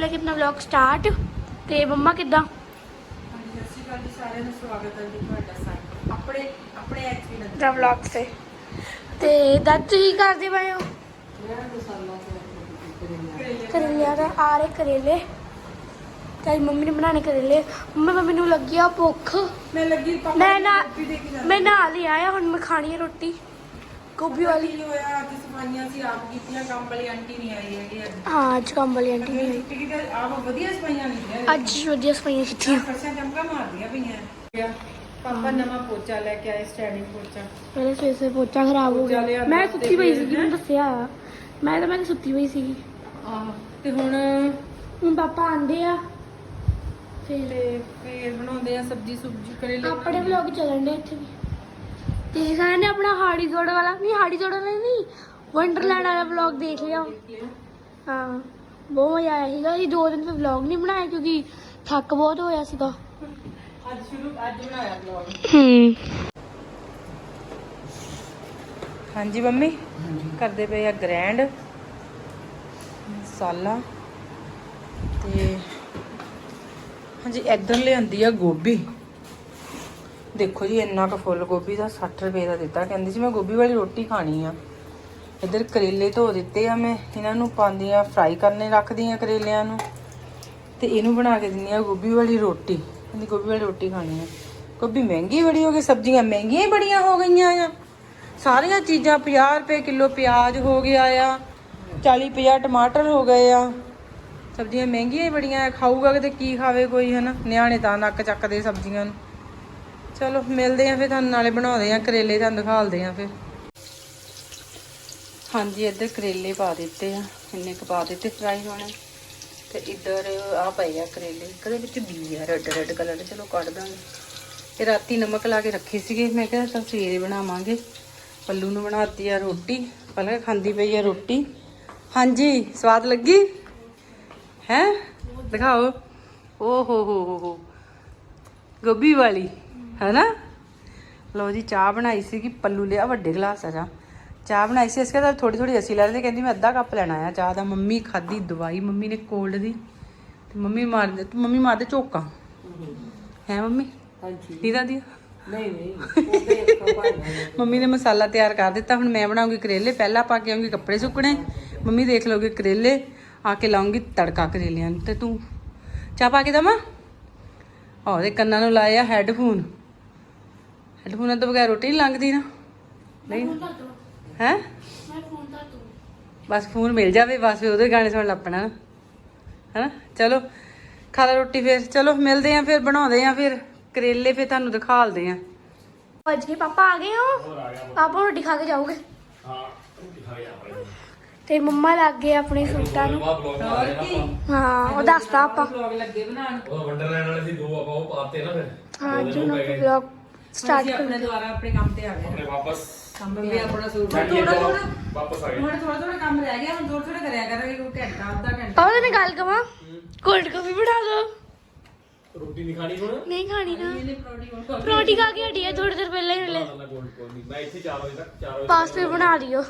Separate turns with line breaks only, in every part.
ਚੁੱਕੀ ਹੈ 12 ਤੇ ਆਪਾਂ ਕਰ ਲਗੇ ਆਪਣਾ ਵਲੌਗ ਸਟਾਰਟ ਤੇ ਮੰਮਾ ਕਿੱਦਾਂ?
ਸਤਿ ਸ਼੍ਰੀ ਅਕਾਲ ਜੀ ਸਾਰਿਆਂ ਨੂੰ ਸਵਾਗਤ ਹੈ ਜੀ ਤੁਹਾਡਾ ਸਾਰਿਆਂ ਆਪਣੇ ਆਪਣੇ ਐਕਸਪੀਰੀਅੰਸ
ਦਾ ਵਲੌਗ ਤੇ। ਤੇ ਦੱਸ ਤੁਸੀਂ ਕੀ ਕਰਦੇ ਪਏ ਹੋ? ਕਰੇਲਿਆਂ ਦਾ ਆ ਰਹੇ ਕਰੇਲੇ। ਤੇ ਮੰਮੀ ਨੇ ਬਣਾਣੇ ਕਰੇਲੇ। ਮੰਮੀ ਮੰਮੀ ਨੂੰ ਲੱਗੀ ਆ ਭੁੱਖ।
ਮੈਂ ਲੱਗੀ
ਮੈਂ
ਨੂੰ
ਮੈਂ ਨਾਲ ਹੀ ਆਇਆ ਹੁਣ ਮੈਂ ਖਾਣੀ ਹੈ ਰੋਟੀ। ਗੋਭੀ ਵਾਲੀ?
ਕੀ ਹੋਇਆ? ਅੱਜ ਸਫਾਈਆਂ ਸੀ ਆਪ ਕੀਤੀਆਂ ਕੰਮ ਵਾਲੀ ਆਂਟੀ ਨਹੀਂ ਆਈ ਹੈਗੀ ਅੱਜ।
ਹਾਂ ਅੱਜ ਕੰਮ ਵਾਲੀ ਆਂਟੀ ਨਹੀਂ ਆਈ।
ਕਿਤੇ ਆਪ ਵਧੀਆ ਸਫਾਈਆਂ ਨਹੀਂ
ਅੱਜ ਵਧੀਆ ਸਫਾਈਆਂ ਕੀਤੀਆਂ।
ਫਰਸ਼ਾਂ ਚਮਕਾ ਮਾਰਦੀਆਂ ਪਈਆਂ। ਪਾਪਾ ਨਵਾਂ ਪੋਚਾ ਲੈ ਕੇ ਆਏ ਸਟੈਂਡਿੰਗ ਪੋਚਾ।
ਮੇਰੇ ਸਵੇਰ ਸੇ ਪੋਚਾ ਖਰਾਬ ਹੋ ਗਿਆ। ਮੈਂ ਸੁੱਤੀ ਪਈ ਸੀਗੀ ਮੈਨੂੰ ਦੱਸਿਆ। ਮੈਂ ਤਾਂ ਮੈਂ ਸੁੱਤੀ ਪਈ ਸੀਗੀ।
ਆਹ ਤੇ ਹੁਣ?
ਹੁਣ ਪਾਪਾ ਆਂਦੇ ਆ। ਫਿਰ
ਫੇਰ ਬਣਾਉਂਦੇ ਆ ਸਬਜੀ ਸੁਬਜੀ ਕਰੇਲੇ
ਆਪਣੇ ਵਲੌਗ ਚੱਲਣ ਦੇ ਇੱਥੇ ਵੀ। ਤੇ ਸਾਰਿਆਂ ਨੇ ਆਪਣਾ ਹਾੜੀ ਜੋੜ ਵਾਲਾ। ਨਹੀਂ ਹਾੜੀ ਜੋੜ ਵਾਲਾ ਨਹੀਂ ਵੰਡਰਲੈਂਡ ਵਾਲਾ ਵਲੌਗ ਦੇਖ ਲਿਆ। ਹਾਂ ਬਹੁਤ ਮਜ਼ਾ ਆਇਆ ਸੀਗਾ। ਅਸੀਂ ਦੋ ਦਿਨ ਤੋਂ ਵਲੌਗ ਨਹੀਂ ਬਣਾਇਆ ਕਿਉਂਕਿ ਥੱਕ ਬਹੁਤ ਹੋਇਆ ਸੀਗਾ।
ਅੱਜ ਸ਼ੁਰੂ ਅੱਜ ਬਣਾਇਆ ਵਲੌਗ
ਹੂੰ।
ਹਾਂਜੀ ਮੰਮੀ? ਕਰਦੇ ਪਏ ਆ ਗ੍ਰੈਂਡ ਮਸਾਲਾ ਤੇ ਹਾਂਜੀ ਇੱਧਰ ਲਿਆਂਦੀ ਆ ਗੋਭੀ। ਦੇਖੋ ਜੀ, ਇੰਨਾ ਕੁ ਫੁੱਲ ਗੋਭੀ ਦਾ 60 ਰੁਪਏ ਦਾ ਦਿੱਤਾ। ਕਹਿੰਦੀ ਸੀ, ਮੈਂ ਗੋਭੀ ਵਾਲੀ ਰੋਟੀ ਖਾਣੀ ਆ। ਇੱਧਰ ਕਰੇਲੇ ਧੋ ਦਿੱਤੇ ਆ ਮੈਂ। ਇਹਨਾਂ ਨੂੰ ਪਾਉਂਦੀ ਆ ਫਰਾਈ ਕਰਨੇ ਰੱਖਦੀ ਆ ਕਰੇਲਿਆਂ ਨੂੰ। ਤੇ ਇਹਨੂੰ ਬਣਾ ਕੇ ਦਿੰਦੀ ਆ ਗੋਭੀ ਵਾਲੀ ਰੋਟੀ। ਕਹਿੰਦੀ, ਗੋਭੀ ਵਾਲੀ ਰੋਟੀ ਖਾਣੀ ਆ। ਗੋਭੀ ਮਹਿੰਗੀ ਬੜੀ ਹੋ ਗਈ, ਸਬਜ਼ੀਆਂ ਮਹਿੰਗੀਆਂ ਹੀ ਬੜੀਆਂ ਹੋ ਗਈਆਂ ਆ। ਸਾਰੀਆਂ ਚੀਜ਼ਾਂ 50 ਰੁਪਏ ਕਿਲੋ ਪਿਆਜ਼ ਹੋ ਗਿਆ ਆ 40 50 ਟਮਾਟਰ ਹੋ ਗਏ ਆ। ਸਬਜ਼ੀਆਂ ਮਹਿੰਗੀਆਂ ਹੀ ਬੜੀਆਂ ਆ। ਖਾਊਗਾ ਕਿਤੇ, ਕੀ ਖਾਵੇ ਕੋਈ, ਹਨਾ? ਨਿਆਣੇ ਤਾਂ ਨੱਕ ਚੱਕਦੇ ਸਬਜ਼ੀਆਂ ਨੂੰ। ਚਲੋ, ਮਿਲਦੇ ਆ ਫਿਰ ਤੁਹਾਨੂੰ, ਨਾਲੇ ਬਣਾਉਂਦੇ ਆ ਕਰੇਲੇ, ਤੁਹਾਨੂੰ ਦਿਖਾਲਦੇ ਆ ਫਿਰ। ਹਾਂਜੀ, ਇੱਧਰ ਕਰੇਲੇ ਪਾ ਦਿੱਤੇ ਆ। ਇੰਨੇ ਕੁ ਪਾ ਦਿੱਤੇ ਫਰਾਈ ਹੋਣੇ। ਤੇ ਇੱਧਰ ਆ ਪਏ ਆ ਕਰੇਲੇ। ਕਦੇ ਵਿੱਚ ਬੀ ਆ ਰੈੱਡ ਰੈੱਡ ਕਲਰ ਦੇ। ਚਲੋ, ਕੱਢ ਦਾਂਗੇ। ਇਹ ਰਾਤੀ ਨਮਕ ਲਾ ਕੇ ਰੱਖੇ ਸੀਗੇ। ਮੈਂ ਕਿਹਾ ਤਾਂ ਸਵੇਰੇ ਬਣਾਵਾਂਗੇ। ਪੱਲੂ ਨੂੰ ਬਣਾਤੀ ਆ ਰੋਟੀ। ਪਹਿਲਾਂ ਖਾਂਦੀ ਪਈ ਆ ਰੋਟੀ। ਹਾਂਜੀ, ਸਵਾਦ ਲੱਗੀ? ਹੈ? ਦਿਖਾਓ। ਓ ਹੋ ਹੋ ਹੋ ਹੋ। ਗੋਭੀ ਵਾਲੀ। ਹੈਨਾ? ਲਓ ਜੀ ਚਾਹ ਬਣਾਈ ਸੀਗੀ ਪੱਲੂ ਲਿਆ ਵੱਡੇ ਗਲਾਸ ਆ ਚਾਹ। ਚਾਹ ਬਣਾਈ ਸੀ ਇਸ ਕਰਕੇ ਥੋੜੀ ਥੋੜੀ ਅਸੀਂ ਲੈ ਲਈ ਕਹਿੰਦੀ ਮੈਂ ਅੱਧਾ ਕੱਪ ਲੈਣਾ ਆ ਚਾਹ ਦਾ। ਮੰਮੀ ਖਾਦੀ ਦਵਾਈ ਮੰਮੀ ਨੇ ਕੋਲਡ ਦੀ। ਤੇ ਮੰਮੀ ਮਾਰ ਦੇ ਮੰਮੀ ਮਾਰ ਦੇ ਝੋਕਾ ਹੈ ਮੰਮੀ?
ਹਾਂਜੀ।
ਨੀਦਾ ਦੀ
ਨਹੀਂ ਨਹੀਂ
ਮੰਮੀ ਨੇ ਮਸਾਲਾ ਤਿਆਰ ਕਰ ਦਿੱਤਾ ਹੁਣ ਮੈਂ ਬਣਾਉਂਗੀ ਕਰੇਲੇ। ਪਹਿਲਾਂ ਪਾ ਕੇ ਆਉਂਗੀ ਕੱਪੜੇ ਸੁੱਕਣੇ। ਮੰਮੀ ਦੇਖ ਲਓਗੇ ਕਰੇਲੇ ਆ ਕੇ ਲਾਉਂਗੀ ਤੜਕਾ ਕਰੇਲਿਆਂ ਨੂੰ। ਤੇ ਤੂੰ ਚਾਹ ਪਾ ਕੇ ਦਵਾਂ? ਆਹ ਉਹਦੇ ਕੰਨਾਂ ਨੂੰ ਲਾਏ ਆ ਹੈੱਡਫੋਨ ਹੈੱਡਫੋਨਾਂ ਤੋਂ ਬਗੈਰ ਰੋਟੀ ਨਹੀਂ ਲੰਘਦੀ ਨਾ। ਨਹੀਂ। ਹੈ? ਬਸ ਫੋਨ ਮਿਲ ਜਾਵੇ ਬਸ ਉਹਦੇ ਗਾਣੇ ਸੁਣ ਲੱਪਣਾ ਹੈਨਾ? ਚਲੋ ਖਾ ਲਾ ਰੋਟੀ ਫਿਰ। ਚਲੋ ਮਿਲਦੇ ਆ ਫਿਰ ਬਣਾਉਂਦੇ ਆ ਫਿਰ। ਕਰੇਲੇ ਫਿਰ ਤੁਹਾਨੂੰ ਦਿਖਾਲਦੇ ਆ
ਅੱਜ ਕੇ ਪਾਪਾ ਆ ਗਏ ਹੋ? ਪਾਪਾ। ਰੋਟੀ ਖਾ ਕੇ ਜਾਓਗੇ? ਤੇ ਮੰਮਾ ਲੱਗ ਗਏ ਆਪਣੇ ਸੂਟਾਂ ਨੂੰ। ਹਾਂ ਉਹ ਦੱਸਦਾ ਆਪਾਂ।
ਵਲੌਗ ਲੱਗੇ ਬਣਾਉਣ।
ਉਹ ਵੰਡਰਲੈਂਡ ਵਾਲੇ ਸੀ ਦੋ ਆਪਾਂ ਉਹ ਪਾਤੇ ਨਾ ਫਿਰ।
ਹਾਂ ਜੀ ਨੂੰ ਵਲੌਗ ਸਟਾਰਟ
ਅਸੀਂ ਆਪਣੇ ਦੁਆਰਾ ਆਪਣੇ ਕੰਮ ਤੇ ਆ ਗਏ।
ਆਪਣੇ ਵਾਪਸ।
ਕੰਮ ਵੀ ਆਪਣਾ ਸੂਟ
ਜਾਈਏ
ਥੋੜਾ
ਵਾਪਸ ਆ ਗਏ।
ਹੁਣ ਥੋੜਾ ਥੋੜਾ ਕੰਮ ਰਹਿ ਗਿਆ ਹੁਣ ਥੋੜਾ ਥੋੜਾ ਕਰਿਆ ਕਰਾਂਗੇ ਕੋਈ ਘੰਟਾ ਅੱਧਾ ਘੰਟਾ।
ਪਾਪਾ ਤੈਨੂੰ ਗੱਲ ਕਵਾਂ ਕੋਲਡ ਕਾਫੀ ਬਣਾ ਦੋ।
ਰੋਟੀ ਨਹੀਂ ਖਾਣੀ ਹੁਣ?
ਨਹੀਂ ਖਾਣੀ ਨਾ।
ਇਹਨੇ ਪਰੌਂਠੀ ਹੁਣ
ਰੋਟੀ ਖਾ ਕੇ ਹਟੀ ਹੈ ਥੋੜੀ ਦੇਰ ਪਹਿਲਾਂ ਹੀ ਹਲੇ
ਮੈਂ ਇੱਥੇ 4 ਵਜੇ ਤੱਕ 4 ਵਜੇ
ਪਾਸਤੇ ਬਣਾ ਦਿਓ।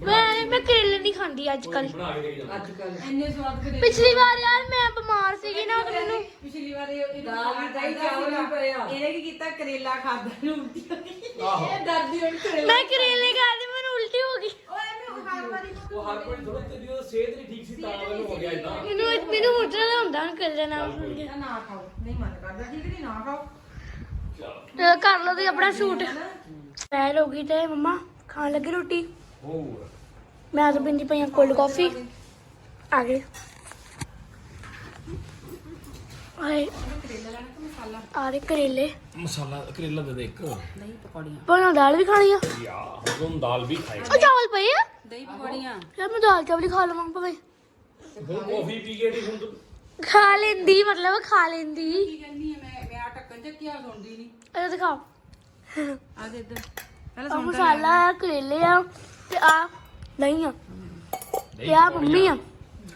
ਮੈਂ ਮੈਂ ਕਰੇਲੇ ਨਹੀਂ ਖਾਂਦੀ ਅੱਜ ਕੱਲ
ਬਣਾ ਕੇ ਦੇ ਕੇ ਜਾਣਾ
ਅੱਜ ਕੱਲ
ਇੰਨੇ ਸਵਾਦ ਕਰੇ
ਪਿਛਲੀ ਵਾਰ ਯਾਰ ਮੈਂ ਬਿਮਾਰ ਸੀਗੀ ਨਾ ਤੇ ਮੈਨੂੰ
ਪਿਛਲੀ ਵਾਰ ਇਹ
ਦਾਲ ਵੀ ਦਹੀਂ ਚਾਵਲ ਵੀ ਪਏ ਆ।
ਇਹਨੇ ਕੀ ਕੀਤਾ? ਕਰੇਲਾ ਖਾਦਾ ਨੂੰ ਉਲਟੀ ਹੋ ਗਈ।
ਆਹੋ।
ਇਹ ਦਰਦੀ ਹੁਣ ਕਰੇਲਾ
ਮੈਂ ਕਰੇਲੇ ਖਾਦੀ ਮੈਨੂੰ ਉਲਟੀ ਹੋ ਗਈ।
ਓਏ ਮੈਂ ਹਰ ਵਾਰੀ
ਉਹ ਹਰ ਕੋਈ ਥੋੜਾ ਤੇਰੀ ਉਹ ਸਿਹਤ ਨਹੀਂ ਠੀਕ ਸੀ ਤਾਂ ਮੈਨੂੰ ਹੋ ਗਿਆ ਇਦਾਂ
ਮੈਨੂੰ ਮੈਨੂੰ ਉਲਟਾ ਦਾ ਹੁੰਦਾ ਹੁਣ ਕਰੇਲੇ ਨਾਲ ਸੁਣ ਕੇ
ਨਾ ਖਾਓ। ਨਹੀਂ ਮਨ ਕਰਦਾ ਠੀਕ ਨਹੀਂ ਨਾ ਖਾਓ।
ਤੇ ਕਰ ਲਓ ਤੁਸੀਂ ਆਪਣਾ ਸੂਟ। ਪੈਰ ਹੋ ਗਈ ਤੇ ਮੰਮਾ ਖਾਣ ਲੱਗੀ ਰੋਟੀ? ਮੈਂ ਤਾਂ ਪਿੰਦੀ ਪਈ ਕੋਲਡ ਕਾਫੀ ਆ ਗਏ ਆਏ। ਆ ਰਹੇ ਕਰੇਲੇ।
ਮਸਾਲਾ ਕਰੇਲਾ ਦੇ ਦੇ ਇੱਕ।
ਦਹੀਂ ਪਕੌੜੀਆਂ।
ਬਣਾ ਦਾਲ ਵੀ ਖਾਣੀ ਆ।
ਯਾ ਹੁਣ ਦਾਲ ਵੀ ਖਾਏ
ਉਹ ਚਾਵਲ ਪਏ ਆ।
ਦਹੀਂ ਪਕੌੜੀਆਂ।
ਯਾਰ ਮੈਂ ਦਾਲ ਚਾਵਲ ਹੀ ਖਾ ਲਵਾਂ ਭਾਵੇਂ।
ਹੁਣ ਕਾਫੀ ਪੀ ਕੇ ਦੀ ਹੁਣ ਤੂੰ
ਖਾ ਲੈਂਦੀ ਮਤਲਬ ਖਾ ਲੈਂਦੀ।
ਕੀ ਕਹਿੰਦੀ ਹੈ ਮੈਂ ਮੈਂ ਆ ਟੱਕਣ ਚੱਕਿਆ ਸੁਣਦੀ ਨਹੀਂ
ਇਹ ਦਿਖਾ
ਆ ਦੇ ਇੱਧਰ। ਪਹਿਲਾਂ
ਆ ਮਸਾਲਾ ਆ ਕਰੇਲੇ ਆ। ਤੇ ਆ ਨਹੀਂ ਆ ਤੇ ਆ ਮੰਮੀ ਆ।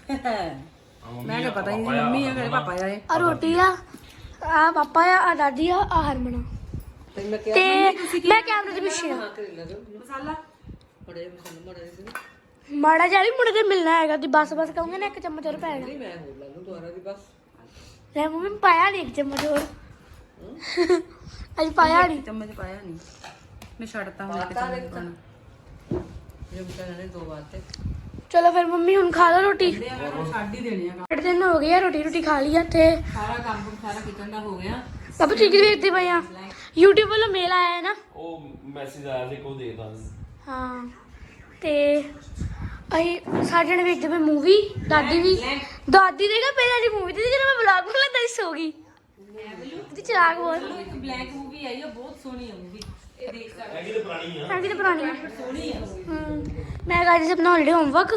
ਮੈਂ ਕਿਹਾ ਪਤਾ ਹੀ ਨਹੀਂ ਮੰਮੀ ਆ ਮੇਰੇ ਪਾਪਾ ਆਏ।
ਆ ਰੋਟੀ ਆ ਆ ਪਾਪਾ ਆ ਆ ਦਾਦੀ ਆ ਆ ਹਰਮਨ
ਤੇ ਮੈਂ ਕਿਹਾ
ਤੇ ਮੈਂ ਕੈਮਰੇ ਦੇ ਪਿੱਛੇ ਆ।
ਕਰੇਲਾ ਦੋ
ਮਸਾਲਾ?
ਬੜੇ ਮਸਾਲੇ ਮੜੇ ਦੇ
ਮਾੜਾ ਜਿਹਾ ਵੀ ਮੁੰਡੇ ਤੇ ਮਿਲਣਾ ਹੈਗਾ ਤੇ ਬਸ ਬਸ ਕਹੋਗੇ ਨਾ ਇੱਕ ਚਮਚ ਹੋਰ ਪੈਣਾ।
ਨਹੀਂ ਮੈਂ ਹੋਰ ਲਾ ਲੂੰ ਦੁਆਰਾ ਦੀ ਬਸ।
ਲੈ ਮੰਮੀ ਪਾਇਆ ਨਹੀਂ ਇੱਕ ਚਮਚ ਹੋਰ। ਅੱਜ ਪਾਇਆ ਨਹੀਂ
ਚਮਚ ਪਾਇਆ ਨਹੀਂ ਮੈਂ ਛੱਡਤਾ ਹੁਣ ਇੱਕ
ਨੇ ਦੋ ਵਾਰ ਤੇ।
ਚਲੋ ਫਿਰ ਮੰਮੀ ਹੁਣ ਖਾ ਲਓ ਰੋਟੀ।
ਦੇ ਛੱਡ ਹੀ ਦੇਣੀ ਆ
ਅੱਠ ਦਿਨ ਹੋ ਗਏ ਆ ਰੋਟੀ ਰੋਟੀ ਖਾ ਲਈ ਆ ਤੇ
ਸਾਰਾ ਕੰਮ ਕੁਮ ਸਾਰਾ ਕਿਚਨ ਦਾ ਹੋ ਗਿਆ।
ਬਾਬੂ ਠੀਕ ਵੇਖਦੇ ਪਏ ਆ? YouTube ਵੱਲੋਂ ਮੇਲ ਆਇਆ ਹੈ ਨਾ?
ਉਹ ਮੈਸੇਜ ਆਇਆ ਸੀ ਕੋ ਦੇਦਾ
ਹਾਂ ਤੇ ਅਸੀਂ ਸਾਰੇ ਜਣੇ ਵੇਖਦੇ ਪਏ ਮੂਵੀ ਦਾਦੀ ਵੀ ਦਾਦੀ ਦੇਖਾ ਪਹਿਲਾਂ ਦੀ ਮੂਵੀ ਤੇ ਜਦੋਂ ਮੈਂ ਵਲੌਗ ਬਣਾਉਂਦਾ ਤਾਂ ਸੋ ਗਈ। ਤੇ ਚਿਰਾਗ ਬਹੁਤ
ਇੱਕ ਬਲੈਕ ਮੂਵੀ ਆਈ ਆ ਬਹੁਤ ਸੋਹਣੀ ਆ ਮੂਵੀ
ਹੈਗੀ ਤੇ ਪੁਰਾਣੀ ਆ।
ਹੈ ਵੀ ਤਾਂ ਪੁਰਾਣੀ ਆ।
ਸੋਹਣੀ ਆ
ਹਮ, ਮੈਂ ਕਹਾਂ ਜਿਸ ਆਪਣਾ ਹੌਲੀਡੇ ਹੋਮਵਰਕ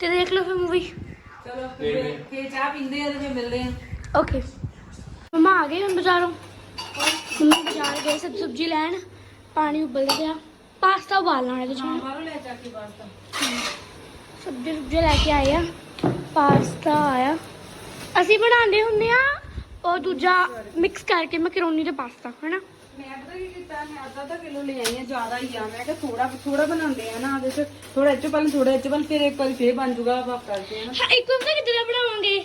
ਤੇ ਦੇਖ ਲਓ ਫਿਰ ਮੂਵੀ
ਚਲੋ ਫਿਰ ਫੇਰ ਚਾਹ ਪੀਂਦੇ ਆ ਤੇ ਫਿਰ ਮਿਲਦੇ ਆ।
ਓਕੇ ਮਮਾ ਆ ਗਏ ਹੁਣ ਬਾਜ਼ਾਰੋਂ। ਮੰਮੀ ਬਾਜ਼ਾਰ ਗਏ ਸਬਜ਼ੀ ਸੁਬਜੀ ਲੈਣ। ਪਾਣੀ ਉਬਲ ਗਿਆ। ਪਾਸਤਾ ਉਬਾਲਣਾ ਹੈ ਕੁਛ
ਹਾਂ ਬਾਹਰੋਂ ਲੈ ਚੱਕ ਕੇ ਪਾਸਤਾ।
ਸਬਜ਼ੀ ਸੁਬਜੀ ਲੈ ਕੇ ਆਏ ਆ। ਪਾਸਤਾ ਆਇਆ। ਅਸੀਂ ਬਣਾਉਂਦੇ ਹੁੰਦੇ ਆ ਉਹ ਦੂਜਾ ਮਿਕਸ ਕਰਕੇ ਮੈਕਰੋਨੀ ਤੇ ਪਾਸਤਾ ਹਨਾ?
ਮੈਂ ਪਤਾ ਕੀ ਕੀਤਾ? ਮੈਂ ਅੱਧਾ ਅੱਧਾ ਕਿਲੋ ਲੈ ਆਈ ਆ ਜ਼ਿਆਦਾ ਹੀ ਆ। ਮੈਂ ਕਿਹਾ ਥੋੜਾ ਥੋੜਾ ਬਣਾਉਂਦੇ ਆ ਨਾ ਉਹਦੇ ਚ ਥੋੜਾ ਇੱਚ ਪਲ ਥੋੜਾ ਇੱਚ ਪਲ ਫਿਰ ਇੱਕ ਵਾਰੀ ਫੇਰ ਬਣ ਜੂਗਾ ਆਪਾਂ ਕਰਦੇ ਆ ਨਾ।
ਹਾਂ ਇੱਕ ਵਾਰ ਕਿਦਾਂ ਬਣਾਵਾਂਗੇ?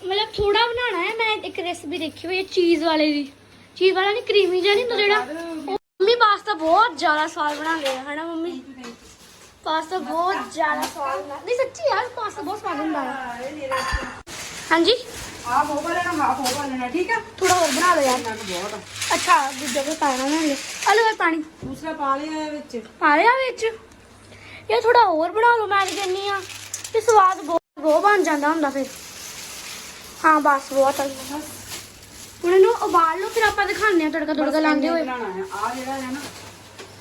ਮਤਲਬ ਥੋੜਾ ਬਣਾਉਣਾ ਹੈ ਮੈਂ ਇੱਕ ਰੈਸਪੀ ਦੇਖੀ ਹੋਈ ਹੈ ਚੀਜ਼ ਵਾਲੇ ਦੀ। ਚੀਜ਼ ਵਾਲਾ ਨਹੀਂ ਕਰੀਮੀ ਜਿਹਾ ਨਹੀਂ ਹੁੰਦਾ ਜਿਹੜਾ? ਉਹ ਮੰਮੀ ਪਾਸਤਾ ਬਹੁਤ ਜ਼ਿਆਦਾ ਸਵਾਦ ਬਣਾਉਂਦੇ ਆ ਹਨਾ ਮੰਮੀ? ਪਾਸਤਾ ਬਹੁਤ ਜ਼ਿਆਦਾ ਸਵਾਦ ਬਣਾ ਨਹੀਂ ਸੱਚੀ ਯਾਰ ਪਾਸਤਾ ਬਹੁਤ ਸਵਾਦ ਹੁੰਦਾ। ਹੈ ਹਾਂਜੀ?
ਆਹ ਹੋ ਲੈਣਾ ਹਾਫ ਹੋ ਲੈਣਾ ਠੀਕ ਆ
ਥੋੜਾ ਹੋਰ ਬਣਾ ਲਓ ਯਾਰ
ਇੰਨਾ ਕੁ ਬਹੁਤ ਆ।
ਅੱਛਾ ਦੂਜਾ ਕੋਈ ਪਾਣਾ ਨਾ ਹਲੇ ਆਲੂ ਵਾਲਾ ਪਾਣੀ।
ਦੂਸਰਾ ਪਾ ਲਿਆ ਇਹ ਵਿੱਚ।
ਪਾ ਲਿਆ ਵਿੱਚ? ਇਹ ਥੋੜਾ ਹੋਰ ਬਣਾ ਲਓ ਮੈਂ ਕਹਿੰਨੀ ਆ ਤੇ ਸਵਾਦ ਬਹੁਤ ਬਹੁਤ ਬਣ ਜਾਂਦਾ ਹੁੰਦਾ ਫਿਰ। ਹਾਂ ਬਸ ਬਹੁਤ ਆ। ਹੁਣ ਇਹਨੂੰ ਉਬਾਲ ਲਓ ਫਿਰ ਆਪਾਂ ਦਿਖਾਉਂਦੇ ਆ ਤੜਕਾ ਤੜਕਾ ਲਾਉਂਦੇ ਹੋਏ।
ਬਣਾਉਣਾ ਹੈ। ਆ ਜਿਹੜਾ ਹੈ ਨਾ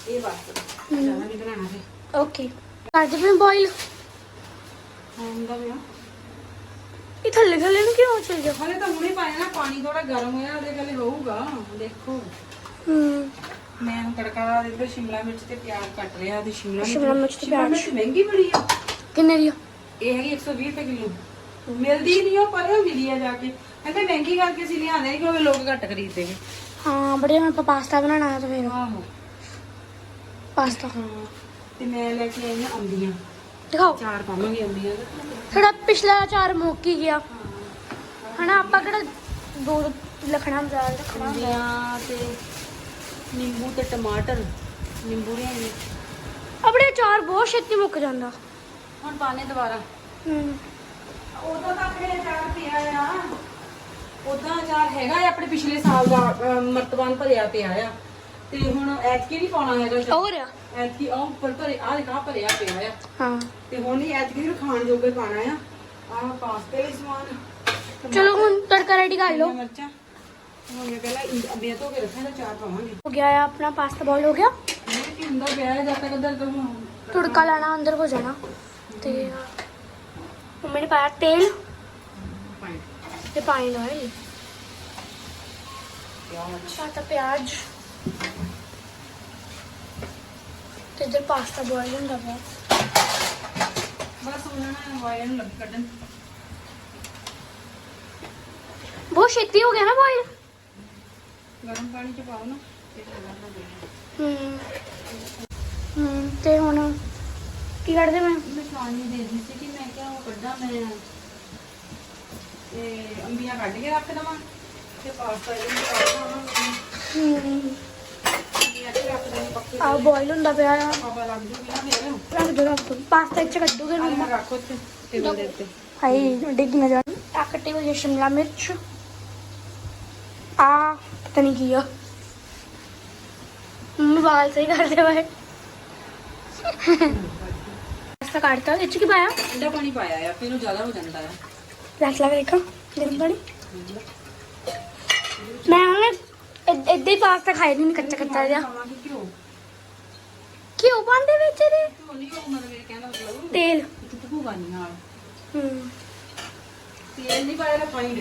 ਇਹ ਬਸ। ਜ਼ਿਆਦਾ ਨਹੀਂ ਬਣਾਉਣਾ ਤੇ
ਓਕੇ। ਕਰਦੇ ਫਿਰ ਬੋਇਲ
ਹੁੰਦਾ ਵੀ ਆ
ਇਹ ਥੱਲੇ ਥੱਲੇ ਨੂੰ ਕਿਉਂ ਚਲ ਜਾ
ਹਲੇ ਤਾਂ ਹੁਣੇ ਪਾਇਆ ਨਾ ਪਾਣੀ ਥੋੜਾ ਗਰਮ ਹੋਇਆ ਉਹਦੇ ਗਲੇ ਹੋਊਗਾ। ਦੇਖੋ।
ਹੂੰ।
ਮੈਂ ਹੁਣ ਤੜਕਾ ਲਾ ਦਿੱਤਾ ਸ਼ਿਮਲਾ ਮਿਰਚ ਤੇ ਪਿਆਜ਼ ਕੱਟ ਲਿਆ ਤੇ ਸ਼ਿਮਲਾ
ਸ਼ਿਮਲਾ ਮਿਰਚ ਤੇ ਪਿਆਜ਼।
ਮਿਰਚ ਮਹਿੰਗੀ ਬੜੀ ਆ।
ਕਿੰਨੇ ਦੀ ਆ?
ਇਹ ਹੈਗੀ 120 ਰੁਪਏ ਕਿਲੋ। ਮਿਲਦੀ ਨਹੀਂ ਉਹ ਪਰ ਉਹ ਮਿਲੀ ਆ ਜਾ ਕੇ। ਕਹਿੰਦੇ ਮਹਿੰਗੀ ਕਰਕੇ ਅਸੀਂ ਲਿਆਂਦੇ ਨਹੀਂ ਕਿਉਂਕਿ ਲੋਕ ਘੱਟ ਖਰੀਦਦੇ ਨੇ।
ਹਾਂ ਬੜੇ ਆਪਾਂ ਪਾਸਤਾ ਬਣਾਉਣਾ ਤਾਂ ਫਿਰ।
ਆਹੋ।
ਪਾਸਤਾ।
ਹਾਂ। ਤੇ ਮੈਂ ਲੈ ਕੇ ਆਈ ਹਾਂ ਅੰਬੀਆਂ।
ਦਿਖਾਓ।
ਚਾਰ ਪਾਵਾਂਗੇ ਅੰਬੀਆਂ ਦੇ।
ਸਾਡਾ ਪਿਛਲਾ ਚਾਰ ਮੁੱਕ ਹੀ ਗਿਆ। ਹਨਾ ਆਪਾਂ ਕਿਹੜਾ ਦੋ ਲਖਣਾ ਮਜ਼ਾਲ ਰੱਖਣਾ ਹੁੰਦਾ।
ਅੰਬੀਆਂ ਤੇ ਨਿੰਬੂ ਤੇ ਟਮਾਟਰ ਨਿੰਬੂ ਲਿਆਂਗੇ
ਆਪਣੇ ਚਾਰ ਬਹੁਤ ਛੇਤੀ ਮੁੱਕ ਜਾਂਦਾ।
ਹੁਣ ਪਾਣੇ ਦੁਬਾਰਾ।
ਹੂੰ।
ਉਦੋਂ ਤਾਂ ਆਪਣੇ ਅਚਾਰ ਪਿਆ ਆ। ਉਦਾਂ ਅਚਾਰ ਹੈਗਾ ਆਪਣੇ ਪਿਛਲੇ ਸਾਲ ਦਾ ਮਰਤਬਾਨ ਭਰਿਆ ਪਿਆ ਆ। ਤੇ ਹੁਣ ਐਤਕੀ ਨਹੀਂ ਪਾਉਣਾ ਹੈਗਾ ਅਚਾਰ।
ਹੋਰ?
ਐਤਕੀ ਆਹ ਉੱਪਰ ਭਰੇ ਆਹ ਦੇਖਾ ਭਰਿਆ ਪਿਆ ਆ।
ਹਾਂ।
ਤੇ ਹੁਣ ਨਹੀਂ ਐਤਕੀ ਨੂੰ ਖਾਣ ਜੋਗੇ ਪਾਣਾ ਆ। ਆਹ ਪਾਸਤੇ ਲਈ ਸਮਾਨ।
ਚਲੋ ਹੁਣ ਤੜਕਾ ਰੈਡੀ ਕਰ ਲਓ।
ਮਿਰਚਾਂ। ਹੁਣ ਮੈਂ ਪਹਿਲਾਂ ਇੰਜ ਅੰਬੀਆਂ ਧੋ ਕੇ ਰੱਖਾਂ ਤਾਂ ਚਾਰ ਪਾਵਾਂਗੇ।
ਹੋ ਗਿਆ ਆ ਆਪਣਾ ਪਾਸਤਾ ਬੋਇਲ ਹੋ ਗਿਆ।
ਇਹ ਕੀ ਹੁੰਦਾ ਪਿਆ ਹੈ ਜਦ ਤੱਕ ਅੰਦਰ ਤੋਂ
ਤੁੜਕਾ ਲਾਣਾ ਅੰਦਰ ਹੋ ਜਾਣਾ। ਤੇ ਮੰਮੀ ਨੇ ਪਾਇਆ ਤੇਲ।
ਪਾਣੀ।
ਤੇ ਪਾਣੀ ਲਾਇਆ ਪਾਤਾ ਪਿਆਜ਼। ਤੇ ਇਧਰ ਪਾਸਤਾ ਬੋਇਲ ਹੁੰਦਾ ਪਿਆ।
ਬਸ ਉਹਨਾਂ ਨੇ ਵਾਇਰ ਨੂੰ ਲੱਗ ਕੱਢਣ।
ਬਹੁਤ ਛੇਤੀ ਹੋ ਗਿਆ ਨਾ ਬੋਇਲ
ਗਰਮ ਪਾਣੀ ਚ ਪਾਓ ਨਾ
ਹੋ। ਹੂੰ ਤੇ ਹੁਣ ਕੀ ਕਰਦੇ ਮੈਂ?
ਮੈਂ ਪਾਣੀ ਦੇ ਦਿੱਤੀ ਸੀ ਕਿ ਮੈਂ ਕਿਹਾ ਉਹ ਕੱਢਾਂ ਮੈਂ। ਤੇ ਅੰਬੀਆਂ ਕੱਢ ਕੇ ਰੱਖ ਦਵਾਂ ਤੇ ਪਾਸਤਾ ਇਹਦੇ ਵਿੱਚ ਪਾ ਦਵਾਂ
ਹੂੰ
ਅੰਬੀਆਂ ਤੇ ਰੱਖ ਦੇਣੀ ਪੱਕੀ
ਆ ਬੋਇਲ ਹੁੰਦਾ ਪਿਆ ਆ। ਰੱਖ ਦੋ ਰੱਖ ਦੋ। ਪਾਸਤਾ ਇੱਥੇ ਕੱਢੂਗੇ ਮੰਮਾ?
ਰੱਖੋ ਤੇ ਟੇਬਲ ਦੇ ਉੱਤੇ।
ਹਾਈ ਡਿੱਗ ਨਾ ਜਾਣ ਆ ਕੱਟੀ ਹੋਈ ਹੈ ਸ਼ਿਮਲਾ ਮਿਰਚ। ਆ ਪਤਾ ਨਹੀਂ ਕੀ ਆ। ਮੰਮੀ ਵਾਲ ਸਹੀ ਕਰਦੇ ਹੋਏ ਪਾਸਤਾ ਕੱਟਤਾ ਇਹ 'ਚ ਕੀ ਪਾਇਆ?
ਠੰਡਾ ਪਾਣੀ ਪਾਇਆ ਆ ਫਿਰ ਉਹ ਜ਼ਿਆਦਾ ਹੋ ਜਾਂਦਾ ਆ।
ਰੱਖ ਲਾ ਦੇਖਾਂ ਗਰਮ ਪਾਣੀ। ਇੱਦਾਂ ਹੀ ਪਾਸਤਾ ਖਾਈ ਨਹੀਂ ਕੱਚਾ ਕੱਚਾ ਜਿਹਾ। ਕਿਉਂ ਪਾਉਂਦੇ ਵਿੱਚ ਇਹਦੇ? ਤੇਲ।
ਨਾਲ
ਹੂੰ।
ਤੇਲ ਨਹੀਂ ਪਾਇਆ ਰਿਫਾਈਂਡ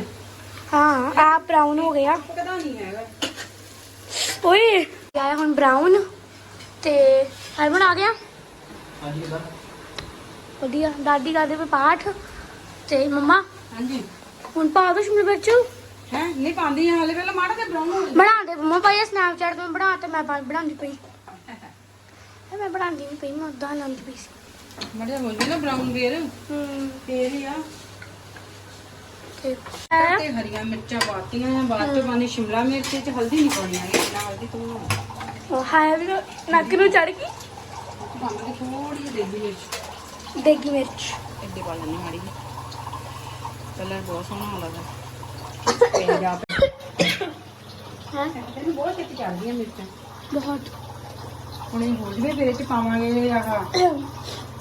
ਹਾਂ ਆ ਬਰਾਊਨ ਹੋ ਗਿਆ।
ਪਕਦਾ ਨਹੀਂ ਹੈਗਾ
ਓਏ ਆਇਆ ਹੁਣ ਬਰਾਊਨ ਤੇ ਹਰਮਨ ਆ ਗਿਆ?
ਹਾਂਜੀ ਕਿਦਾਂ
ਵਧੀਆ। ਦਾਦੀ ਕਰਦੇ ਪਏ ਪਾਠ ਤੇ ਮੰਮਾ?
ਹਾਂਜੀ।
ਹੁਣ ਪਾ ਦੋ ਸ਼ਿਮਲਾ ਮਿਰਚ।
ਹੈ? ਨਹੀਂ ਪਾਉਂਦੀ ਹਲੇ ਪਹਿਲਾਂ ਮਾੜਾ ਤੇ ਬਰਾਊਨ ਹੋ
ਬਣਾ ਦੇ ਮੰਮਾ ਪਾਈ ਸਨੈਪਚੈਟ ਤੋਂ ਬਣਾ ਤੇ ਮੈਂ ਬਣਾ- ਬਣਾਉਂਦੀ ਪਈ। ਇਹ ਮੈਂ ਬਣਾਉਂਦੀ ਨਹੀਂ ਪਈ ਮੈਂ ਉਦਾਂ ਲਾਉਂਦੀ ਪਈ ਸੀ।
ਮੜਿਆ ਹੋ ਜਾਵੇ ਨਾ ਬਰਾਊਨ ਵੇਰ
ਹੂੰ।
ਫੇਰ ਹੀ ਆ।
ਠੀਕ। ਹੈ
ਤੇ ਹਰੀਆਂ ਮਿਰਚਾਂ ਪਾਤੀਆਂ ਆ ਬਾਅਦ ਚ ਪਾਣੀ ਸ਼ਿਮਲਾ ਮਿਰਚ ਚ ਹਲਦੀ ਨਹੀਂ ਪਾਉਣੀ ਹੈਗੀ ਨਾ ਹਲਦੀ ਤੂੰ
ਉਹ। ਹਾਏ ਵੀ ਨੱਕ ਨੂੰ ਚੜ ਗਈ।
ਪਾਉਂਦੇ ਥੋੜੀ ਜਿਹੀ ਦੇਗੀ ਮਿਰਚ।
ਦੇਗੀ ਮਿਰਚ।
ਇੱਦੇ ਪਾ ਲੈਣੀ ਮਾੜੀ ਕਲਰ ਬਹੁਤ ਸੋਹਣਾ ਆਉਂਦਾ ਹੈ ਪੰਜਾਬ
ਹੈ।
ਵਿੱਚ ਬਹੁਤ ਛੇਤੀ ਚੜਦੀਆਂ ਮਿਰਚਾਂ
ਬਹੁਤ
ਹੁਣ ਇਹ ਹੋ। ਜਵੇ ਫਿਰ ਇਹ ਚ ਪਾਵਾਂਗੇ ਆਹ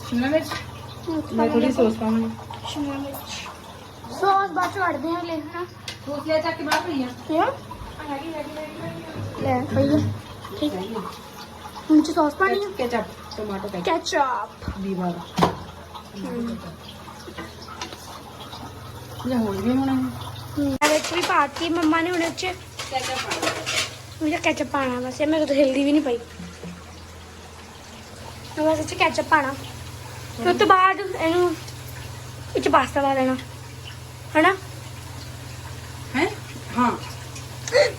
ਸ਼ਿਮਲਾ ਮਿਰਚ ਮੈਂ ਥੋੜੀ ਸੌਸ ਪਾਵਾਂਗੀ
ਸ਼ਿਮਲਾ ਮਿਰਚ ਸੌਸ ਬਾਅਦ ਚ ਕੱਢਦੇ ਹਾਂ ਲੈ ਹਾਂ
ਸੌਸ ਲੈ ਚੱਕ ਕੇ ਬਾਹਰ ਪਈ ਆ
ਕਿਉਂ ਲੈ ਪਈ ਠੀਕ ਹੈ ਹੁਣ ਚ ਸੌਸ ਪਾਣੀ ਹੈ
ਕੈਚਅਪ ਟਮਾਟੋ ਕੈਚਅਪ
ਕੈਚਅਪ
ਦੀ ਵਾਰ ਜਾਂ ਹੋ ਜਵੇ ਹੁਣ
ਮੈਂ ਵਿੱਚ ਵੀ ਪਾਤੀ ਮੰਮਾ ਨੇ ਉਹਨੇ ਚ
ਕੈਚਅਪ ਪਾ
ਮੁਝੇ ਕੈਚਅਪ ਪਾਣਾ ਬਸ ਇਹ ਮੇਰੇ ਤੋਂ ਹਿਲਦੀ ਵੀ ਨਹੀਂ ਪਈ। ਮੈਂ ਬਸ ਇਹ ਚ ਕੈਚਅਪ ਪਾਣਾ ਫਿਰ ਉਸ ਤੋਂ ਬਾਅਦ ਇਹਨੂੰ ਵਿੱਚ ਪਾਸਤਾ ਪਾ ਦੇਣਾ। ਹਨਾ?
ਹੈ? ਹਾਂ।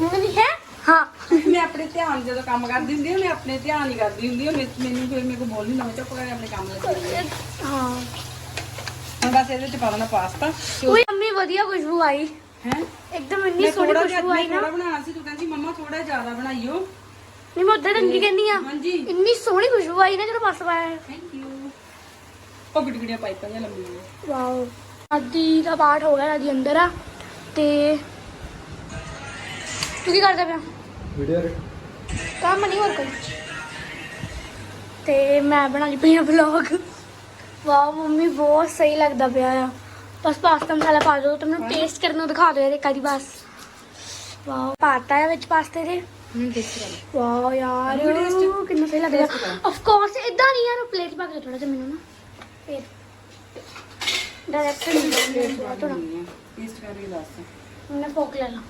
ਮੰਮੀ ਹੈ? ਹਾਂ।
ਮੈਂ ਆਪਣੇ ਧਿਆਨ ਜਦੋਂ ਕੰਮ ਕਰਦੀ ਹੁੰਦੀ ਹਾਂ ਮੈਂ ਆਪਣੇ ਧਿਆਨ ਹੀ ਕਰਦੀ ਹੁੰਦੀ ਹਾਂ। ਮੈਂ- ਮੈਨੂੰ ਫਿਰ ਮੇਰੇ ਕੋਲ ਬੋਲ ਨਹੀਂ ਨਵੇਂ ਚੁੱਪ ਕਰਕੇ ਆਪਣੇ ਕੰਮ ਲੱਗੀ
ਹਾਂ।
ਹੁਣ ਬਸ ਇਹਦੇ ਚ ਪਾ ਦੇਣਾ ਪਾਸਤਾ।
ਉਹ ਮੰਮੀ ਵਧੀਆ ਖੁਸ਼ਬੂ ਆਈ।
ਹੈ?
ਇੱਕਦਮ ਇੰਨੀ
ਮੈਂ
ਸੋਹਣੀ
ਥੋੜਾ ਜਿਹਾ
ਖੁਸ਼ਬੂ ਆਈ ਨਾ।
ਥੋੜਾ ਬਣਾਉਣਾ ਸੀ ਤੂੰ ਕਹਿੰਦੀ ਮੰਮਾ ਥੋੜਾ ਜ਼ਿਆਦਾ ਬਣਾਈਓ।
ਨਹੀਂ ਮੈਂ ਉਧਰ ਰੰਗੀ ਕਹਿੰਦੀ ਆ।
ਹਾਂਜੀ।
ਇੰਨੀ ਸੋਹਣੀ ਖੁਸ਼ਬੂ ਆਈ ਨਾ ਜਦੋਂ ਪਾਸਤਾ ਪਾਇਆ
ਥੈਂਕ ਯੂ ਉਹ ਗੁੱਡੀ ਗੁੱਡੀਆਂ ਪਾਈਪਾਂ ਜਿਹਾ ਲੰਬੀਆਂ
ਵਾਓ। ਆਦੀ ਦਾ ਪਾਠ ਹੋ ਗਿਆ ਆਦੀ ਅੰਦਰ ਆ। ਤੇ ਤੂੰ ਕੀ ਕਰਦਾ ਪਿਆ?
ਵੀਡੀਓ
ਕੰਮ ਨਹੀਂ ਹੋਰ ਕੋਈ? ਤੇ ਮੈਂ ਬਣਾਈ ਪਈ ਆ ਵਲੌਗ ਵਾਓ ਮੰਮੀ ਬਹੁਤ ਸਹੀ ਲੱਗਦਾ ਪਿਆ ਆ। ਬਸ ਪਾਸਤਾ ਮਸਾਲਾ ਪਾ ਦਿਓ ਤੇ ਮੈਨੂੰ ਟੇਸਟ ਕਰਨ ਨੂੰ ਦਿਖਾ ਦਿਓ ਯਾਰ ਇੱਕ ਆਦੀ ਬਸ ਵਾਓ ਪਾਤਾ ਹੈ ਵਿੱਚ ਪਾਸਤੇ ਦੇ
ਹੂੰ ਦੇਖ ਰਿਹਾ
ਵਾਓ ਯਾਰ
ਮੈਨੂੰ ਵੀ taste-
ਕਿੰਨਾ ਸਹੀ ਲੱਗਦਾ
taste ਕਰਾਂ।
ਆਫ ਕੋਰਸ ਇਦਾਂ ਨਹੀਂ ਯਾਰ ਪਲੇਟ ਪਾ ਕੇ ਥੋੜਾ ਜਿਹਾ ਮੈਨੂੰ ਨਾ ਫਿਰ ਡਾਇਰੈਕਟ ਨਹੀਂ ਥੋੜਾ
ਟੇਸਟ ਕਰਕੇ ਦੱਸ
ਮੈਂ ਫੋਕ ਲੈ ਲਾ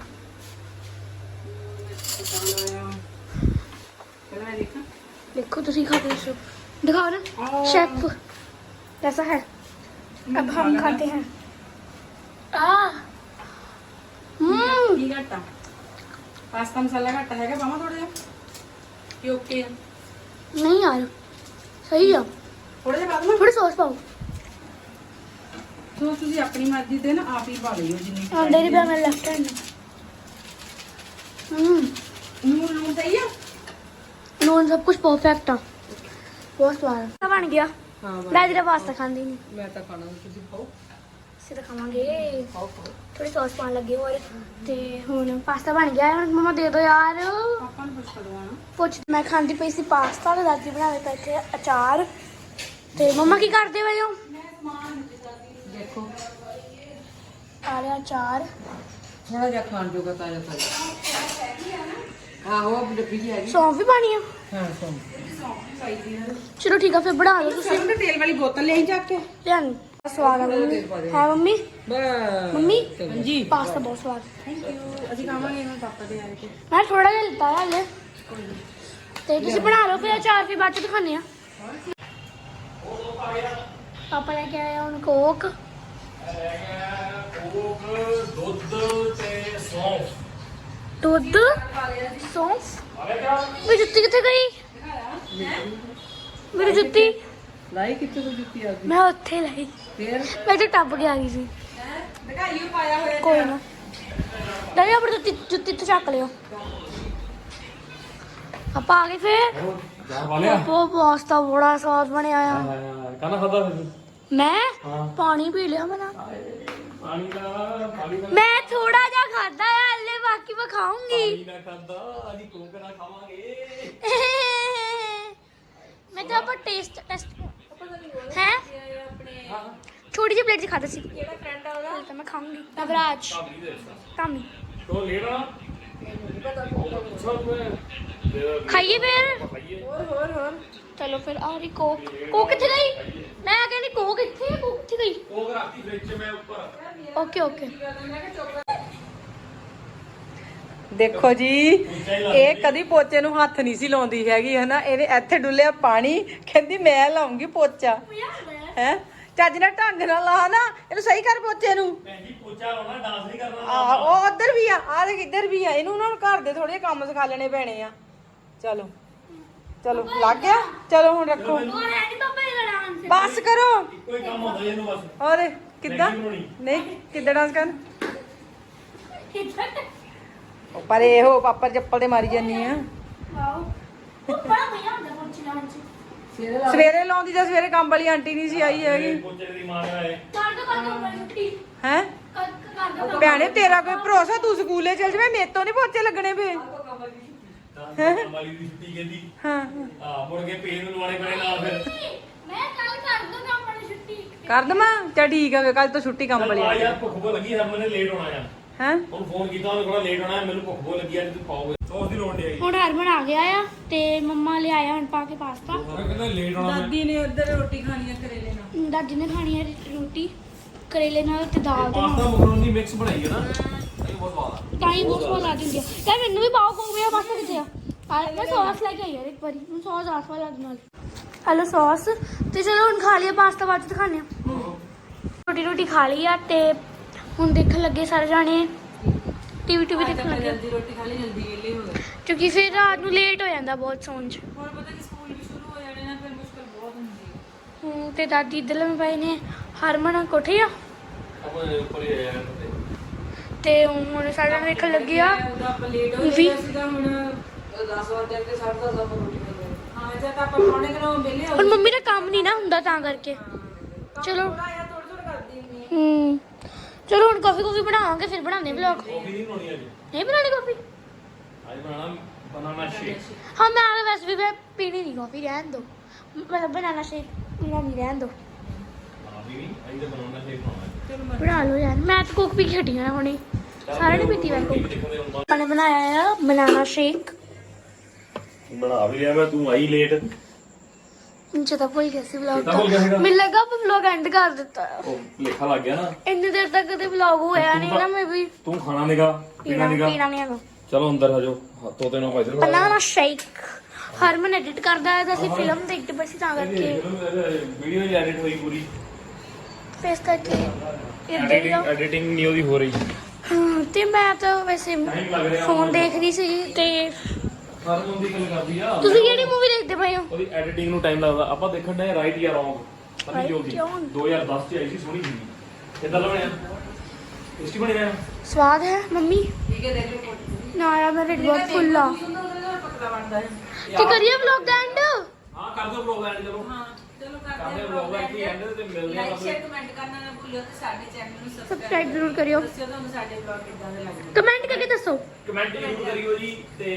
ਪਹਿਲਾਂ ਮੈਂ ਦੇਖਾਂ
देखो तो खा के इसको दिखाओ ना
ओ।
शेफ कैसा है अब हम खाते हैं ਘਟਾ। ਹੂੰ।
ਕੀ ਘਟਾ? ਪਾਸਤਾ ਮਸਾਲਾ ਘਟਾ ਹੈਗਾ ਪਾਵਾਂ ਥੋੜਾ ਜਿਹਾ? ਕਿ ਓਕੇ ਆ?
ਨਹੀਂ ਯਾਰ ਸਹੀ ਆ।
ਥੋੜਾ ਜਿਹਾ ਬਾਅਦ
ਥੋੜੀ ਸੌਸ ਪਾਓ।
ਸੋ ਤੁਸੀਂ ਆਪਣੀ ਮਰਜ਼ੀ ਤੇ ਨਾ ਆਪ ਹੀ ਪਾ ਲਿਓ ਜਿੰਨੀ
ਆਂਡੇ ਦੀ ਮੈਂ ਲੈਫਟ ਹੈਂਡ ਹੂੰ।
ਨੂਨ ਨੂਨ ਸਹੀ ਆ?
ਨੂਨ ਸਭ ਕੁਝ ਪਰਫੈਕਟ ਆ। ਬਹੁਤ ਸਵਾਦ ਬਣ
ਗਿਆ।
ਮੈਂ ਜਿਹੜਾ ਪਾਸਤਾ ਖਾਂਦੀ ਨਹੀਂ
ਮੈਂ ਤਾਂ ਖਾਣਾ ਤੁਸੀਂ ਖਾਓ।
ਸਿਰ ਖਾਵਾਂਗੇ ਥੋੜੀ ਸੌਸ ਪਾਣ ਲੱਗੇ ਹੋਰ। ਤੇ ਹੁਣ ਪਾਸਤਾ ਬਣ ਗਿਆ। ਹੁਣ ਮਮਾ ਦੇ ਦਿਓ ਯਾਰ।
ਪਾਪਾ ਨੂੰ ਪੁੱਛ ਕਰਵਾਣਾ
ਪੁੱਛ ਮੈਂ ਖਾਂਦੀ ਪਈ ਸੀ ਪਾਸਤਾ ਤੇ ਦਾਦੀ ਬਣਾਵੇ ਪਏ ਤੇ ਅਚਾਰ। ਤੇ ਮਮਾ ਕੀ ਕਰਦੇ ਪਏ ਹੋ?
ਦੇਖੋ।
ਆ ਰਿਹਾ ਅਚਾਰ।
ਥੋੜਾ ਜਿਹਾ ਖਾਣ ਜੋਗਾ ਤਾਜ਼ਾ ਤਾਜ਼ਾ। ਆਹੋ ਆਹ ਡੱਬੀ ਜੀ ਹੈਗੀ।
ਸੌਂਫ ਵੀ ਪਾਣੀ ਆ?
ਹਾਂ
ਚਲੋ ਠੀਕ ਆ ਫਿਰ ਬਣਾ ਲਓ ਤੁਸੀਂ।
ਸਾਨੂੰ ਤੇਲ ਵਾਲੀ ਬੋਤਲ ਲੈ ਜਾ ਕੇ।
ਲਿਆਣੀ ਸਵਾਦ ਆ ਮੰਮੀ ਹੈ ਮੰਮੀ
ਬਸ
ਮੰਮੀ
ਹਾਂਜੀ
ਪਾਸਤਾ ਬਹੁਤ ਸਵਾਦ
ਥੈਂਕ ਯੂ ਅਸੀਂ ਖਾਵਾਂਗੇ ਹੁਣ ਪਾਪਾ ਦੇ ਆ ਕੇ
ਮੈਂ ਥੋੜਾ ਜਿਹਾ ਲਿੱਤਾ ਹੈ ਹਲੇ ਤੇ ਤੁਸੀਂ ਬਣਾ ਲਓ ਫਿਰ ਅਚਾਰ ਫਿਰ ਬਾਅਦ ਚ ਦਿਖਾਉਂਦੇ ਆ ਪਾਪਾ ਲੈ ਕੇ ਆਇਆ ਹੁਣ ਕੋਕ
ਦੁੱਧ ਤੇ ਸੌਂਫ
ਦੁੱਧ ਸੌਂਫ ਮੇਰੀ ਜੁੱਤੀ ਕਿੱਥੇ ਗਈ ਮੇਰੀ ਜੁੱਤੀ
ਲਾਈ ਕਿੱਥੇ ਤੋਂ ਜੁੱਤੀ ਆ ਗਈ?
ਮੈਂ ਉੱਥੇ ਲਈ।
ਫੇਰ?
ਮੈਂ ਤੇ ਟੱਪ ਕੇ ਆ ਗਈ ਸੀ।
ਦਿਖਾਈਓ ਪਾਇਆ ਹੋਇਆ
ਕੋਈ ਨਾ। ਲੈ ਆਪਣੀ ਜੁੱਤੀ ਜੁੱਤੀ ਤੋਂ ਚੱਕ ਲਿਓ। ਆਪਾਂ ਆ ਗਏ ਫੇਰ।
ਵਾਲਿਆ?
ਉਹ ਪਾਸਤਾ ਬੜਾ ਸਵਾਦ ਬਣਿਆ ਆ।
ਕਾਨਾ ਖਾਦਾ ਫਿਰ?
ਮੈਂ? ਪਾਣੀ ਪੀ ਲਿਆ ਮੈਂ ਤਾਂ।
ਪਾਣੀ ਦਾ ਪਾਣੀ ਦਾ।
ਮੈਂ ਥੋੜਾ ਜਿਹਾ ਖਾਦਾ ਹੈ ਹਲੇ ਬਾਕੀ ਮੈਂ ਖਾਉਂਗੀ
ਪਾਣੀ ਨਾ ਖਾਦਾ ਅਸੀਂ ਕੋਕ ਨਾ ਖਾਵਾਂਗੇ।
ਮੈਂ ਤਾਂ ਆਪਾਂ ਟੇਸਟ ਟੈਸਟ ਹੈ ਛੋਟੀ ਜਿਹੀ ਪਲੇਟ 'ਚ ਖਾਦਾ ਸੀ ਕਿਹੜਾ ਫਰੈਂਡ ਆ ਉਹਦਾ ਤਾਂ ਮੈਂ ਖਾਉਂਗੀ ਨਵਰਾਜ
ਭਾਬੀ ਦੇ ਦਿੱਤਾ
ਕਾਮੀ
ਤੋ ਲੈਣਾ ਸਭ ਮੈਂ
ਖਾਈਏ ਫਿਰ
ਖਾਈਏ
ਚਲੋ ਫਿਰ ਆ ਰਹੀ ਕੋਕ ਕੋਕ ਕਿੱਥੇ ਗਈ ਮੈਂ ਕਹਿੰਦੀ ਕੋਕ ਕਿੱਥੇ ਹੈ ਕੋਕ ਕਿੱਥੇ ਗਈ
ਕੋਕ ਰੱਖਤੀ ਫ੍ਰਿਜ 'ਚ ਮੈਂ ਉੱਪਰ
ਓਕੇ ਓਕੇ
ਦੇਖੋ ਜੀ ਇਹ ਕਦੀ ਪੋਚੇ ਨੂੰ ਹੱਥ ਨਹੀਂ ਸੀ ਲਾਉਂਦੀ ਹੈਗੀ ਹਨਾ? ਇਹਨੇ ਇੱਥੇ ਡੁੱਲਿਆ ਪਾਣੀ ਕਹਿੰਦੀ ਮੈਂ ਲਾਉਂਗੀ ਪੋਚਾ। ਹੈ? ਚੱਜ ਨਾਲ ਢੰਗ ਨਾਲ ਲਾ ਨਾ ਇਹਨੂੰ ਸਹੀ ਕਰ ਪੋਚੇ ਨੂੰ।
ਨਹੀਂ ਪੋਚਾ ਲਾਉਣਾ ਡਾਂਸ ਨਹੀਂ ਕਰਨਾ
ਆ ਉਹ ਉਧਰ ਵੀ ਆ ਆ ਦੇਖ ਇੱਧਰ ਵੀ ਆ। ਇਹਨੂੰ ਨਾ ਹੁਣ ਘਰ ਦੇ ਥੋੜੇ ਕੰਮ ਸਿਖਾ ਲੈਣੇ ਪੈਣੇ ਆ। ਚਲੋ। ਚਲੋ ਲੱਗ ਗਿਆ? ਚਲੋ ਹੁਣ ਰੱਖੋ। ਬਸ ਕਰੋ।
ਕੋਈ ਕੰਮ ਹੁੰਦਾ ਇਹਨੂੰ ਬਸ।
ਔਰ ਕਿੱਦਾਂ। ਨਹੀਂ ਕਿੱਦਾਂ ਡਾਂਸ ਕਰਨ? ਪਰ ਇਹੋ ਪਾਪਾ ਚੱਪਲ ਤੇ ਮਾਰੀ ਜਾਨੀ ਆ।
ਵਾਓ ਚ।
ਸਵੇਰੇ ਲਾਉਂਦੀ ਜਾਂ ਸਵੇਰੇ ਕੰਮ ਵਾਲੀ ਆਂਟੀ ਨਹੀਂ ਸੀ ਆਈ ਹੈਗੀ।
ਪੋਚੇ ਦੀ ਮਾਂ ਹੈ
ਕਰ ਦੋ ਕਰ ਦੋ ਬੜੀ ਛੁੱਟੀ
ਹੈ?
ਕਰ ਕਰ ਦੋ
ਭੈਣੇ ਤੇਰਾ ਕੋਈ ਭਰੋਸਾ ਤੂੰ ਸਕੂਲੇ ਚੱਲ ਜਵੇਂ ਮੇਰੇ ਤੋਂ ਨਹੀਂ ਪਹੁੰਚੇ ਲੱਗਣੇ ਪਏ
ਮਾਲੀ ਦੀ ਛੁੱਟੀ। ਕਹਿੰਦੀ।
ਹਾਂ।
ਆ ਮੁੜ ਕੇ ਪੇਨ ਨੂੰ ਲਵਾਣੇ ਪੈਣੇ ਨਾਲ ਫਿਰ।
ਮੈਂ ਕੱਲ ਕਰ ਦੂੰਗਾ ਆਪਣੀ ਛੁੱਟੀ
ਕਰ ਦਵਾਂ? ਚਾ ਠੀਕ ਆ ਕੱਲ ਤੋਂ ਛੁੱਟੀ ਕੰਮ ਵਾਲੀ
ਆ। ਯਾਰ ਭੁੱਖ ਬਹੁਤ ਲੱਗੀ ਹੈ ਮੈਨੇ ਲੇਟ ਹੋਣਾ ਆ।
ਹੈ?
ਹੁਣ ਫੋਨ ਕੀਤਾ ਉਹਨੇ ਥੋੜਾ ਲੇਟ ਹੈ, ਮੈਨੂੰ ਭੁੱਖ ਬਹੁਤ ਲੱਗੀ ਹੈ ਤੂੰ ਪਾਓਗੇ ਸੌਸ ਦੀ ਲੋੜ ਨਹੀਂ ਆਈ।
ਹੁਣ ਹਰਮਨ ਆ ਗਿਆ ਆ ਤੇ ਮੰਮਾ ਲੈ ਆਇਆ ਹੁਣ ਪਾ ਕੇ ਪਾਸਤਾ।
ਮੈਂ ਕਹਿੰਦਾ ਲੇਟ ਹੋਣਾ ਮੈਂ।
ਦਾਦੀ ਨੇ ਉੱਧਰ ਰੋਟੀ ਖਾਣੀ ਆ ਕਰੇਲੇ ਨਾਲ।
ਦਾਦੀ ਨੇ ਖਾਣੀ ਹੈ ਰੋਟੀ ਕਰੇਲੇ ਨਾਲ ਤੇ ਦਾਲ ਦੇ
ਪਾਸਤਾ
ਨਾਲ
ਮਕਰੋਨੀ ਮਿਕਸ ਬਣਾਈ ਹੈ। ਨਾ ਇਹ ਬਹੁਤ ਸਵਾਦ ਆ।
ਤਾਂ ਹੀ ਬਹੁਤ ਸਵਾਦ ਆ ਜਾਂਦੀ ਆ। ਯਾਰ ਮੈਨੂੰ ਵੀ ਪਾਓ ਕੋ ਮੇਰਾ ਪਾਸਤਾ ਕਿੱਥੇ ਆ? ਆ ਮੈਂ ਸੌਸ ਲੈ ਕੇ ਆਈ ਯਾਰ ਇੱਕ ਵਾਰੀ। ਮੈਨੂੰ ਸੌਸ ਆਸ ਵਾਲਾ ਨਾਲ ਹਲੋ ਸੌਸ। ਤੇ ਚਲੋ ਹੁਣ ਖਾ ਲਿਆ ਪਾਸਤਾ ਬਾਅਦ ਚ ਦਿਖਾਣੇ ਆ ਰੋਟੀ ਰੋਟੀ ਖਾ ਲਈ ਆ ਤੇ ਹੁਣ ਦੇਖਣ ਲੱਗੇ ਸਾਰੇ ਜਾਣੇ। ਟੀਵੀ ਟੀਵੀ ਦੇਖਣ ਲੱਗੇ।
ਜਲਦੀ ਰੋਟੀ ਖਾ ਲਈ ਜਲਦੀ ਵਿਹਲੇ ਹੋ ਗਏ।
ਕਿਉਂਕਿ ਫਿਰ ਰਾਤ ਨੂੰ ਲੇਟ ਹੋ ਜਾਂਦਾ ਬਹੁਤ ਸੌਣ ਚ।
ਹੁਣ ਪਤਾ ਕਿ ਸਕੂਲ ਵੀ ਸ਼ੁਰੂ ਹੋ ਜਾਣੇ ਨਾ ਫਿਰ ਮੁਸ਼ਕਲ ਬਹੁਤ ਹੁੰਦੀ ਹੈ।
ਹੂੰ, ਤੇ ਦਾਦੀ ਇੱਧਰ ਲੰਮੇ ਪਏ ਨੇ। ਹਰਮਨ ਕੋਠੇ ਆ?
ਆਪਣੇ ਉੱਪਰ ਹੀ ਆਇਆ ਤੇ
ਹੁਣ ਸਾਰੇ ਜਾਣੇ ਦੇਖਣ ਲੱਗੇ ਆ।
ਆਪਾਂ ਲੇਟ ਹੋ
ਵੀ-
ਗਏ ਸੀਗਾ ਹੁਣ 10 ਵਜੇ ਤੱਕ 10:30 ਆਪਾਂ ਰੋਟੀ ਖਾਂਦੇ ਹਾਂ ਜਦ ਆਪਾਂ ਪੌਣੇ ਕਿਲੋ ਵਿਹਲੇ ਹੋ
ਹੁਣ ਮੰਮੀ ਦਾ ਕੰਮ ਨਹੀਂ ਨਾ ਹੁੰਦਾ ਤਾਂ ਕਰਕੇ। ਚਲੋ।
ਥੋੜਾ ਜਿਹਾ ਥੋੜਾ ਥੋੜਾ ਕਰਦੀ ਹੁੰਦੀ ਹਾਂ।
ਹੂੰ। ਚਲੋ ਹੁਣ ਕਾਫੀ ਕਾਫੀ ਬਣਾਵਾਂਗੇ ਫਿਰ ਬਣਾਉਂਦੇ ਵਲੌਗ
ਕਾਫੀ ਨਹੀਂ ਬਣਾਉਣੀ ਅੱਜ
ਨਹੀਂ ਬਣਾਉਣੀ ਕਾਫੀ
ਅੱਜ ਬਣਾਉਣਾ ਬਨਾਨਾ ਸ਼ੇਕ
ਹਾਂ ਮੈਂ ਤਾਂ ਵੈਸੇ ਵੀ ਮੈਂ ਪੀਣੀ ਨਹੀਂ ਕਾਫੀ ਰਹਿਣ ਦੋ। ਮਤਲਬ ਬਣਾਣਾ ਸ਼ੇਕ ਪੀਣਾ ਨਹੀਂ ਰਹਿਣ ਦੋ।
ਬਨਾਨਾ
ਬਣਾ ਲਓ ਯਾਰ ਮੈਂ ਤਾਂ ਕੋਕ ਪੀ ਕੇ ਹਟੀ ਹਾਂ ਹੁਣੇ ਸਾਰਿਆਂ ਨੇ ਪੀਤੀ ਵੈ ਕੋਕ ਆਪਾਂ ਨੇ ਬਣਾਇਆ ਆ ਬਨਾਨਾ ਸ਼ੇਕ
ਬਣਾ ਵੀ ਲਿਆ ਮੈਂ ਤੂੰ ਆਈ ਲੇਟ
ਇੰਚ ਤਾਂ ਭੁੱਲ ਗਿਆ ਸੀ ਵਲੌਗ
ਚੇਤਾ ਭੁੱਲ ਗਿਆ ਸੀਗਾ?
ਮੈਨੂੰ ਲੱਗਾ ਆਪਾਂ ਵਲੌਗ ਐਂਡ ਕਰ ਦਿੱਤਾ।
ਉਹ ਲੇਖਾ ਲੱਗ ਗਿਆ ਨਾ।
ਇੰਨੀ ਦੇਰ ਤੱਕ ਕਦੇ ਵਲੌਗ ਹੋਇਆ ਨਹੀਂ ਨਾ ਮੈਂ ਵੀ।
ਤੂੰ ਖਾਣਾ ਨਿਗਾ ਪੀਣਾ
ਪੀਣਾ
ਨਿਗਾ
ਪੀਣਾ ਨਹੀਂ ਹੈਗਾ।
ਚਲੋ ਅੰਦਰ ਆ ਜਾਓ ਹੱਥੋਂ ਤੇ ਨਾ ਭਾਈ
ਬਨਾਨਾ ਸ਼ੇਕ ਹਰਮਨ ਐਡਿਟ ਕਰਦਾ ਹੈ ਤਾਂ ਅਸੀਂ ਫਿਲਮ ਦੇਖਦੇ ਪਏ ਸੀ ਤਾਂ ਕਰਕੇ।
ਵੀਡੀਓ ਹੀ ਐਡਿਟ ਹੋਈ ਪੂਰੀ।
ਫੇਸ ਕਰਕੇ ਇੱਧਰ ਹੀ ਆ।
ਐਡੀਟਿੰਗ ਐਡੀਟਿੰਗ ਨਹੀਂ ਉਹਦੀ ਹੋ ਰਹੀ।
ਹਾਂ, ਤੇ ਮੈਂ ਤਾਂ ਵੈਸੇ
ਟਾਈਮ ਲੱਗ ਰਿਹਾ
ਫੋਨ ਦੇਖ ਰਹੀ ਸੀ ਤੇ
ਹਰ ਦੀ ਗੱਲ ਕਰਦੀ ਆ।
ਤੁਸੀਂ ਕਿਹੜੀ ਮੂਵੀ ਦੇਖਦੇ ਪਏ ਹੋ?
ਉਹਦੀ ਐਡੀਟਿੰਗ ਨੂੰ ਟਾਈਮ ਲੱਗਦਾ। ਆਪਾਂ ਦੇਖਣ ਦੇ ਰਾਈਟ ਜਾਂ ਰੋਂਗ ਪਤਾ
ਜਾਂ। Wrong?
2010 ਚ ਆਈ ਸੀ ਸੋਹਣੀ ਸੀ ਕਿੱਦਾਂ ਦਾ ਬਣਿਆ? ਟੇਸਟੀ ਬਣਿਆ
ਸਵਾਦ ਹੈ ਮੰਮੀ?
ਠੀਕ ਹੈ ਦੇਖ ਲਓ
ਨਾ ਯਾਰ ਮੇਰਾ ਢਿੱਡ ਬਹੁਤ ਫੁੱਲ ਤੇ ਕਰੀਏ ਵਲੌਗ ਦਾ ਐਂਡ
ਹਾਂ ਕਰ ਦਿਓ ਬਲੌਗ ਐਂਡ ਚਲੋ
ਹਾਂ। ਚਲੋ ਕਰਦੇ
ਹਾਂ vlog ਐਂਡ ਐਂਡ ਤੇ ਮਿਲਦੇ ਹਾਂ
ਲਾਈਕ ਸ਼ੇਅਰ ਕਮੈਂਟ ਕਰਨਾ ਨਾ ਭੁੱਲਿਓ ਤੇ ਸਾਡੇ ਚੈਨਲ ਨੂੰ
ਸਬਸਕ੍ਰਾਈਬ
ਸਬਸਕ੍ਰਾਈਬ
ਜ਼ਰੂਰ ਕਰਿਓ।
ਦੱਸਿਓ ਤੁਹਾਨੂੰ ਸਾਡੇ ਵਲੌਗ ਕਿੱਦਾਂ ਦੇ ਲੱਗਦੇ।
ਕਮੈਂਟ ਕਰਕੇ ਦੱਸੋ।
ਕਮੈਂਟ ਜ਼ਰੂਰ ਕਰਿਓ ਜੀ ਤੇ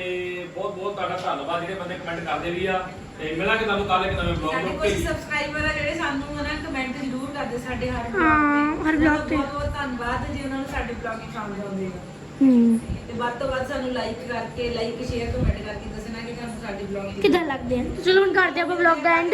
ਬਹੁਤ ਬਹੁਤ ਤੁਹਾਡਾ ਧੰਨਵਾਦ। ਜਿਹੜੇ ਬੰਦੇ ਕਮੈਂਟ ਕਰਦੇ ਵੀ ਆ ਤੇ ਮਿਲਾਂਗੇ ਤੁਹਾਨੂੰ ਕੱਲ ਇੱਕ ਨਵੇਂ ਬਲੌਗ
ਸਾਡੇ
ਨੂੰ।
ਕੁਝ ਸਬਸਕ੍ਰਾਈਬਰ ਆ ਜਿਹੜੇ ਸਾਨੂੰ ਨਾ ਕਮੈਂਟ ਜ਼ਰੂਰ ਕਰਦੇ ਸਾਡੇ ਹਰ vlog
ਹਾਂ,
ਤੇ।
ਹਰ
ਉਹਨਾਂ
vlog
ਦਾ
ਤੇ।
ਬਹੁਤ ਬਹੁਤ ਧੰਨਵਾਦ ਜੀ ਉਹਨਾਂ ਨੂੰ ਸਾਡੇ ਬਲੌਗ ਪਸੰਦ ਆਉਂਦੇ ਆ।
ਹੂੰ।
ਤੇ ਵੱਧ ਤੋਂ ਵੱਧ ਸਾਨੂੰ ਲਾਈਕ ਕਰਕੇ ਲਾਈਕ ਸ਼ੇਅਰ ਕਮੈਂਟ ਕਰਕੇ ਦੱਸਣਾ ਕਿ ਤੁਹਾਨੂੰ ਸਾਡੇ ਬਲੌਗ
ਕਿਦਾਂ ਲੱਗਦੇ ਆ। ਚਲੋ ਹੁਣ ਕਰਦੇ ਆਪਾਂ ਵਲੌਗ ਦਾ ਐਂਡ